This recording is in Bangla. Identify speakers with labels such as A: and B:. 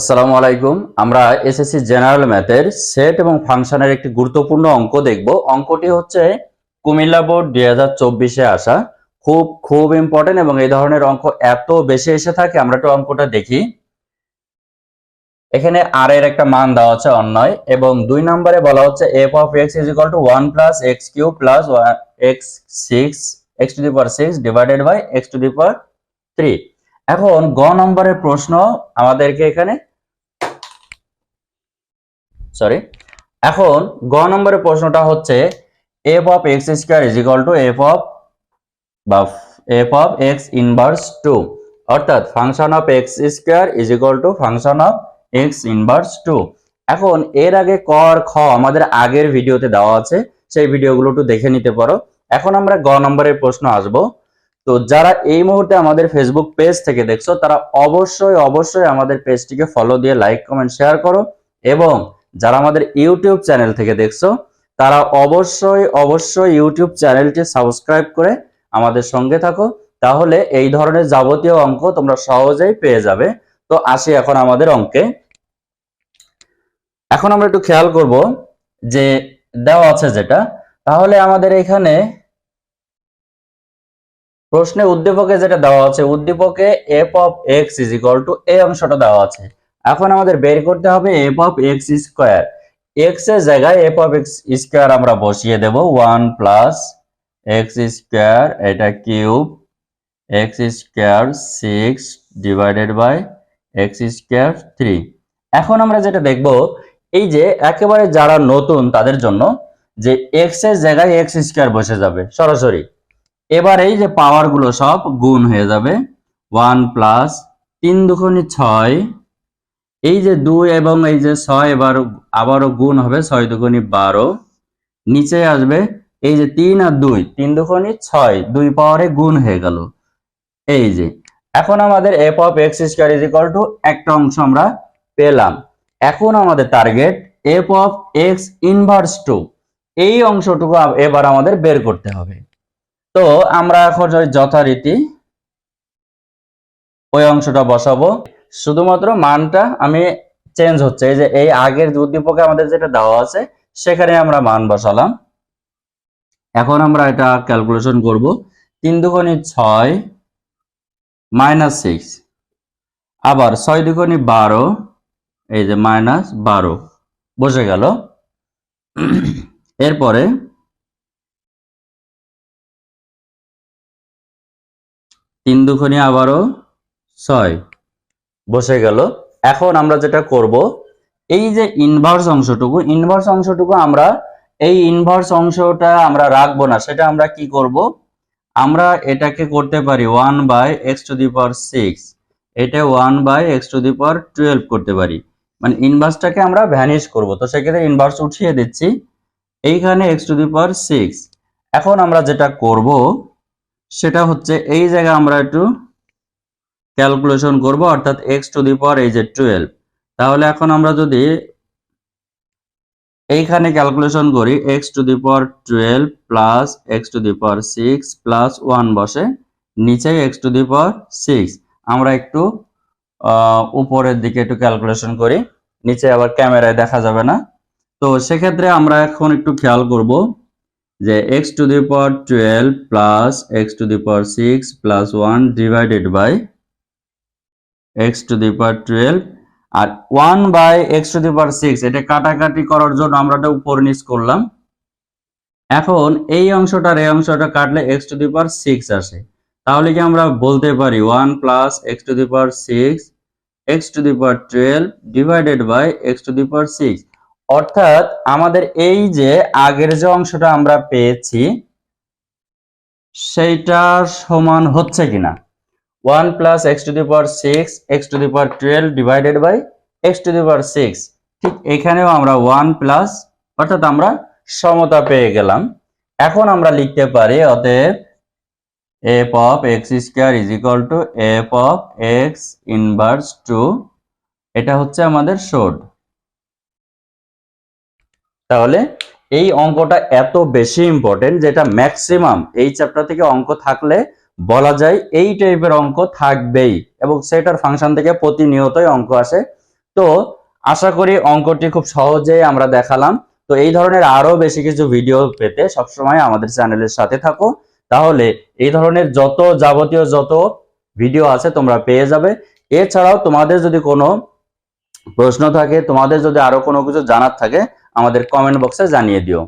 A: আসসালামু আলাইকুম। আমরা এসএসসি জেনারেল ম্যাথের সেট এবং ফাংশনের একটি গুরুত্বপূর্ণ অঙ্ক দেখব। অঙ্কটি হচ্ছে কুমিল্লা বোর্ড দুই হাজার চব্বিশে আসা। খুব খুব ইম্পর্টেন্ট এবং এই ধরনের অঙ্ক এত বেশি এসে থাকে, আমরা একটু অঙ্কটা দেখি। এখানে আর এর একটা মান দেওয়া আছে অন্যয়, এবং দুই নম্বরে বলা হচ্ছে F of X is equal to one plus X cube plus X six X to the power six divided by X to the power three এখন গ নম্বরের প্রশ্ন আমাদেরকে এখানে সরি এখন গ নম্বরের প্রশ্নটা হচ্ছে F of X square is equal to F of বা F of X inverse to অর্থাৎ function of X square is equal to function of X inverse to এখন এর আগে ক আর খ আমাদের আগের ভিডিওতে দেওয়া আছে, সেই ভিডিওগুলো একটু দেখে নিতে পারো। এখন আমরা গ নম্বরের প্রশ্ন আসব। তো যারা এই মুহূর্তে আমাদের ফেসবুক পেজ থেকে দেখছ, তারা অবশ্যই অবশ্যই আমাদের পেজটিকে ফলো দিয়ে লাইক কমেন্ট শেয়ার করো এবং যারা আমাদের ইউটিউব চ্যানেল থেকে দেখছ, তারা অবশ্যই অবশ্যই ইউটিউব চ্যানেলটি সাবস্ক্রাইব করে আমাদের সঙ্গে থাকো। তাহলে এই ধরনের যাবতীয় অঙ্ক তোমরা সহজেই পেয়ে যাবে। তো আসি এখন আমাদের অঙ্কে। এখন আমরা একটু খেয়াল করব যে দেওয়া আছে যেটা। তাহলে আমাদের এখানে প্রশ্নে উদ্দীপকে যেটা দেওয়া আছে, উদ্দীপকে F of X is equal to এই অংশটা দেওয়া আছে। এখন আমাদের বের করতে হবে এফ অফ এক্স স্কোয়ার এক্সের জায়গায় এফ অফ এক্স স্কোয়ার আমরা বসিয়ে দেব। ওয়ান প্লাস এক্স স্কোয়ার এটা cube. X square six divided by X square three এখন আমরা যেটা দেখব, এই যে একেবারে যারা নতুন তাদের জন্য যে এক্সের জায়গায় এক্স স্কোয়ার বসে যাবে, সরাসরি। এবার এই যে পাওয়ারগুলো সব গুণ হয়ে যাবে। ওয়ান প্লাস তিন দুখনি ছয় এই যে দুই এবং এই যে ছয় এবার আবারও গুণ হবে ছয় দুগুণি বারো। নিচে আসবে এই যে তিন আর দুই, তিন দুগুণি ছয়, দুই পাওয়ারে গুণ হয়ে গেল। এই যে, এখন আমাদের F of X square is equal to একটা অংশ আমরা পেলাম। এখন আমাদের target F of X inverse to এই অংশটুকু এবার আমাদের বের করতে হবে। তো আমরা এখন যথারীতি ওই অংশটা বসাবো শুধুমাত্র মানটা আমি চেঞ্জ হচ্ছে। এই যে এই আগের উদ্দীপকে আমাদের যেটা দেওয়া আছে, সেখানে আমরা মান বসালাম। এখন আমরা এটা ক্যালকুলেশন করব। তিন দুগুণি ছয় মাইনাস সিক্স আবার ছয় দুগুণি বারো, এই যে মাইনাস বারো, বসে গেল। এরপরে তিন দুখনি আবারও ছয়। বসে গেল। এখন আমরা যেটা করব, এই যে ইনভার্স অংশটুকু ইনভার্স অংশটুকু আমরা, এই ইনভার্স অংশটা আমরা রাখব না, সেটা আমরা কি করব? আমরা এটাকে করতে পারি one by X to the power six এটা one by X to the power twelve করতে পারি। মানে ইনভার্সটাকে আমরা ভ্যানিশ করব, তো সেক্ষেত্রে ইনভার্স উঠিয়ে দিচ্ছি, এইখানে X to the power six এখন আমরা যেটা করব, সেটা হচ্ছে এই জায়গায় আমরা একটু ক্যালকুলেশন করব, অর্থাৎ এক্স টু দি পাওয়ার এই যে টুয়েলভ। তাহলে এখন আমরা যদি এইখানে ক্যালকুলেশন করি, X to the power twelve plus X to the power six plus one বসে, নিচে X to the power six. আমরা একটু উপরের দিকে একটু ক্যালকুলেশন করি, নিচে আবার ক্যামেরায় দেখা যাবে না। তো সেক্ষেত্রে আমরা এখন একটু খেয়াল করব যে X to the power twelve plus X to the power six plus one divided by X to the power twelve R one by X to the power six এটা কাটাকাটি করার জন্য আমরা এটা উপর নিচ করলাম। এখন এই অংশটার এই অংশটা কাটলে X to the power six আসে। তাহলে কি আমরা বলতে পারি one plus X to the power six X to the power twelve divided by X to the power six অর্থাৎ আমাদের এই যে আগের যে অংশটা আমরা পেয়েছি, সেইটার সমান হচ্ছে কিনা? One plus X to the power six, X to the power twelve divided by X to the power six. ঠিক এখানেও আমরা ওয়ান প্লাস, অর্থাৎ আমরা সমতা পেয়ে গেলাম। এখন আমরা লিখতে পারি অতএব F of X square is equal to F of X inverse to, এটা হচ্ছে আমাদের শোড তাহলে এই অঙ্কটা এত বেশি ইম্পর্টেন্ট যেটা ম্যাক্সিমাম এই চ্যাপ্টার থেকে অঙ্ক থাকলে বলা যায় এই টাইপের অঙ্ক থাকবেই এবং সেটার ফাংশন থেকে প্রতিনিয়তই অঙ্ক আসে। তো আশা করি অঙ্কটি খুব সহজেই আমরা দেখালাম। তো এই ধরনের আরও বেশি কিছু ভিডিও পেতে সবসময় আমাদের চ্যানেলের সাথে থাকো। তাহলে এই ধরনের যত যাবতীয় যত ভিডিও আছে তোমরা পেয়ে যাবে। এছাড়াও তোমাদের যদি কোনো প্রশ্ন থাকে, তোমাদের যদি আরও কোনো কিছু জানার থাকে, আমাদের কমেন্ট বক্সে জানিয়ে দিও।